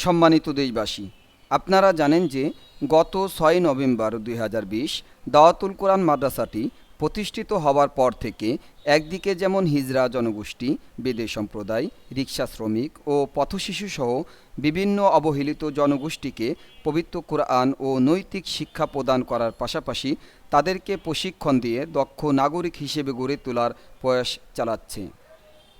সম্মানিত দেশবাসী, আপনারা জানেন যে গত ছয় নভেম্বর দুই হাজার বিশ দাওয়াতুল কোরআন মাদ্রাসাটি প্রতিষ্ঠিত হওয়ার পর থেকে একদিকে যেমন হিজরা জনগোষ্ঠী, বেদে সম্প্রদায়, রিক্সা শ্রমিক ও পথশিশু সহ বিভিন্ন অবহেলিত জনগোষ্ঠীকে পবিত্র কোরআন ও নৈতিক শিক্ষা প্রদান করার পাশাপাশি তাদেরকে প্রশিক্ষণ দিয়ে দক্ষ নাগরিক হিসেবে গড়ে তোলার প্রয়াস চালাচ্ছে।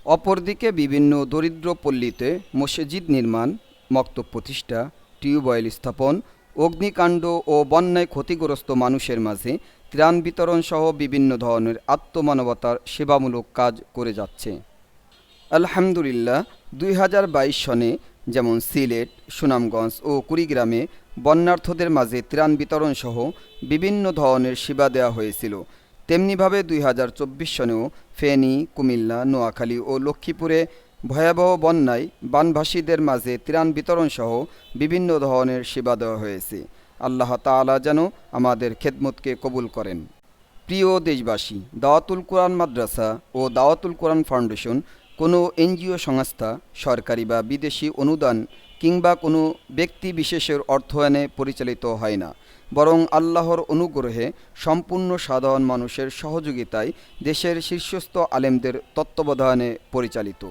অপরদিকে বিভিন্ন দরিদ্র পল্লীতে মসজিদ নির্মাণ মক্তব প্রতিষ্ঠা টিউবওয়েল স্থাপন, অগ্নিকাণ্ড ও বন্যায় ক্ষতিগ্রস্ত মানুষের মাঝে ত্রাণ বিতরণ সহ বিভিন্ন ধরনের আত্মমানবতার সেবামূলক কাজ করে যাচ্ছে। আলহামদুলিল্লাহ, দুই হাজার বাইশ সনে যেমন সিলেট, সুনামগঞ্জ ও কুড়িগ্রামে বন্যার্থদের মাঝে ত্রাণ বিতরণ সহ বিভিন্ন ধরনের সেবা দেওয়া হয়েছিল। তেমনিভাবে দুই হাজার চব্বিশ সনেও ফেনী, কুমিল্লা, নোয়াখালী ও লক্ষ্মীপুরে ভয়াবহ বন্যায় বানভাসীদের মাঝে ত্রাণ বিতরণ সহ বিভিন্ন ধরনের সেবা দেওয়া হয়েছে। আল্লাহ তাআলা যেন আমাদের খেদমতকে কবুল করেন। প্রিয় দেশবাসী, দাওয়াতুল কোরআন মাদ্রাসা ও দাওয়াতুল কোরআন ফাউন্ডেশন কোনো এনজিও সংস্থা, সরকারি বা বিদেশি অনুদান কিংবা কোনো ব্যক্তি বিশেষের অর্থায়নে পরিচালিত হয় না। বরং আল্লাহর অনুগ্রহে সম্পূর্ণ সাধারণ মানুষের সহযোগিতায় দেশের শীর্ষস্থ আলেমদের তত্ত্বাবধানে পরিচালিত।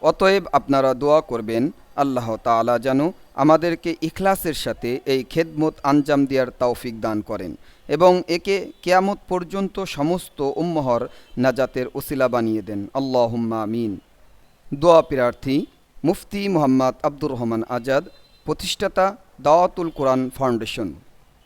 অতএব আপনারা দোয়া করবেন, আল্লাহ তাআলা যেন আমাদেরকে ইখলাসের সাথে এই খেদমত আঞ্জাম দেওয়ার তৌফিক দান করেন এবং একে কেয়ামত পর্যন্ত সমস্ত উম্মহর নাজাতের ওসিলা বানিয়ে দেন। আল্লাহুম্মা আমিন। দোয়া প্রার্থী মুফতি মোহাম্মদ আব্দুর রহমান আজাদ, প্রতিষ্ঠাতা দাওয়াতুল কোরআন ফাউন্ডেশন।